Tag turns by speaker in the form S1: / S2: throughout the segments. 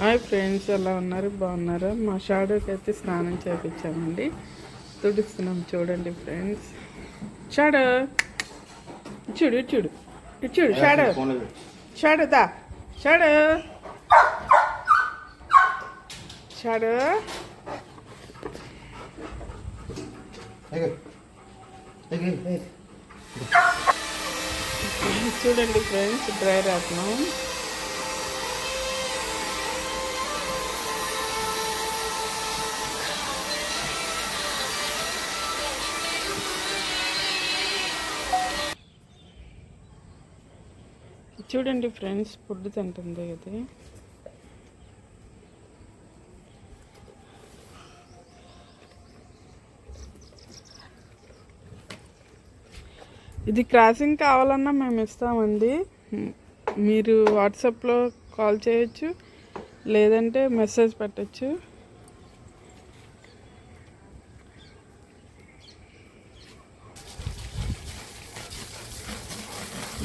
S1: Hi friends ఎలా ఉన్నారు? బాగున్నారా? మా షాడోకి అయితే స్నానం చేపించామండి. తుడుస్తున్నాం చూడండి ఫ్రెండ్స్. షాడో చూడు చూడు చూడు షాడో. షాడో దా. షాడో. షాడో. చూడండి ఫ్రెండ్స్ డ్రై రాత్నం చూడండి ఫ్రెండ్స్ ఫుడ్ తింటుంది ఇది ఇది క్రాసింగ్ కావాలన్నా మేము ఇస్తామండి. మ్, మీరు వాట్సాప్లో కాల్ చేయొచ్చు లేదంటే మెసేజ్ పెట్టచ్చు.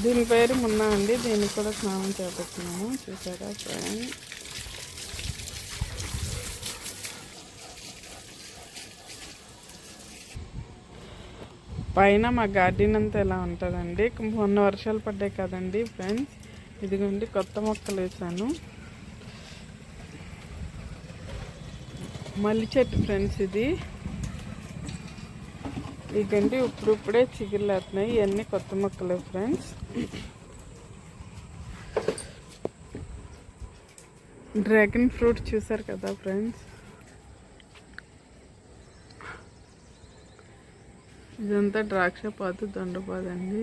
S1: దీని పేరు మున్నా అండి దీనికి కూడా స్నానం చేపడుతున్నాము చూసారా ఫ్రెండ్ పైన మా గార్డెన్ అంతా ఎలా ఉంటుందండి? మొన్న వర్షాలు పడ్డాయి కదండి ఫ్రెండ్స్. ఇదిగోండి కొత్త మొక్కలు వేసాను మల్లి చెట్టు ఫ్రెండ్స్ ఇది. ఇదండి ఇప్పుడిప్పుడే చిగుళ్ళు ఇవన్నీ కొత్త మొక్కలు ఫ్రెండ్స్. డ్రాగన్ ఫ్రూట్ చూసారు కదా ఫ్రెండ్స్? ఇదంతా ద్రాక్ష పాతు దొండపాదండి.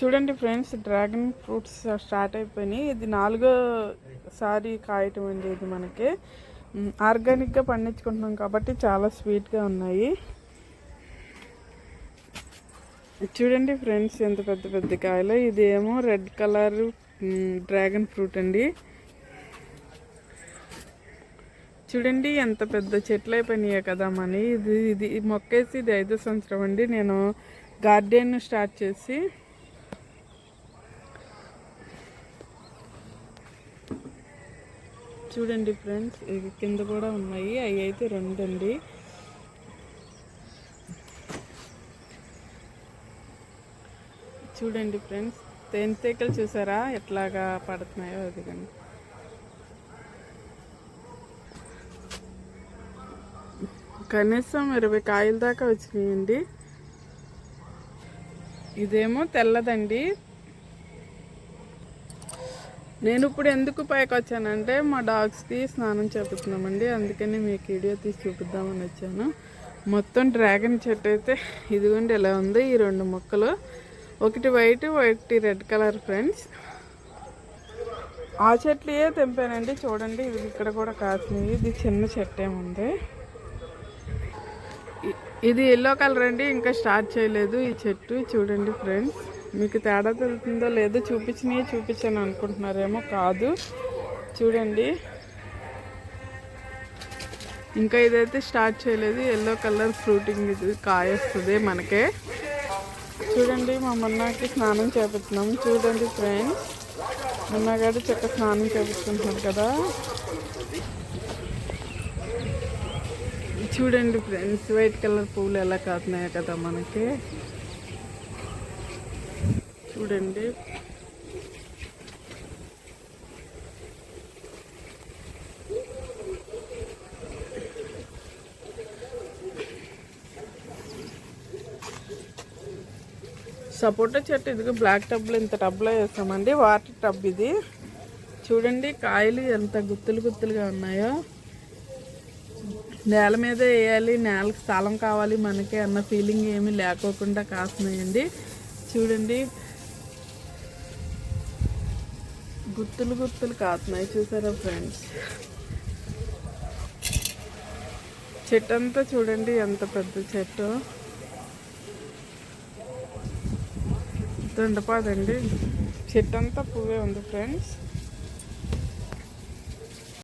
S1: చూడండి ఫ్రెండ్స్ డ్రాగన్ ఫ్రూట్స్ స్టార్ట్ అయిపోయినాయి. ఇది నాలుగో సారి కాయటం అండి ఇది మనకి. ఆర్గానిక్గా పండించుకుంటున్నాం కాబట్టి చాలా స్వీట్గా ఉన్నాయి. చూడండి ఫ్రెండ్స్ ఎంత పెద్ద పెద్ద కాయలు. ఇదేమో రెడ్ కలర్ డ్రాగన్ ఫ్రూట్ అండి. చూడండి ఎంత పెద్ద చెట్లు అయిపోయినాయి కదా మని. ఇది ఇది మొక్కేసి ఇది ఐదో సంవత్సరం అండి. నేను గార్డెన్ స్టార్ట్ చేసి చూడండి ఫ్రెండ్స్ ఇవి కింద కూడా ఉన్నాయి. అవి అయితే రెండు అండి. చూడండి ఫ్రెండ్స్ తేనెటీగలు చూసారా? ఎట్లాగా పడుతున్నాయో అదిగండి. కనీసం ఇరవై కాయల దాకా వచ్చినాయండి. ఇదేమో తెల్లదండి. నేను ఇప్పుడు ఎందుకు పైకి వచ్చానంటే మా డాగ్స్కి స్నానం చేపిస్తున్నామండి. అందుకని మీకు వీడియో తీసి చూపిద్దామని వచ్చాను. మొత్తం డ్రాగన్ చెట్టు అయితే ఇదిగోండి ఇలా ఉంది ఈ రెండు మొక్కలు. ఒకటి వైట్ ఒకటి రెడ్ కలర్ ఫ్రెండ్స్. ఆ చెట్లే తెంపానండి? చూడండి ఇది ఇక్కడ కూడా కాసినాయి ఇది చిన్న చెట్టు ఏముంది ఇది ఎల్లో కలర్ అండి ఇంకా స్టార్ట్ చేయలేదు ఈ చెట్టు. చూడండి ఫ్రెండ్స్ మీకు తేడా తెలుతుందో లేదో చూపించినవి చూపించాను అనుకుంటున్నారేమో కాదు. చూడండి. ఇంకా ఇదైతే స్టార్ట్ చేయలేదు. ఎల్లో కలర్ ఫ్రూటింగ్ ఇది కాయొస్తుంది మనకే. చూడండి మా మొన్నకి స్నానం చేపిస్తున్నాం. చూడండి ఫ్రెండ్స్ మొన్నగాడు చక్క స్నానం చేపిస్తున్నారు కదా. చూడండి ఫ్రెండ్స్ వైట్ కలర్ పువ్వులు ఎలా కాతున్నాయో కదా మనకి. చూడండి. సపోటా చెట్టు ఇదిగో బ్లాక్ టబ్లో ఇంత టబ్లో వేస్తామండి. వాటర్ టబ్ ఇది. చూడండి కాయలు ఎంత గుత్తులు గుత్తులుగా ఉన్నాయో. నేల మీద వేయాలి. నేలకు స్థలం కావాలి మనకి అన్న ఫీలింగ్ ఏమీ లేకోకుండా కాస్తున్నాయండి. చూడండి. గుత్తులు గుత్తులు కాస్తున్నాయి చూసారా ఫ్రెండ్స్ చెట్టు అంతా చూడండి ఎంత పెద్ద చెట్టు. దొండపాదండి చెట్టు అంతా పువ్వే ఉంది ఫ్రెండ్స్.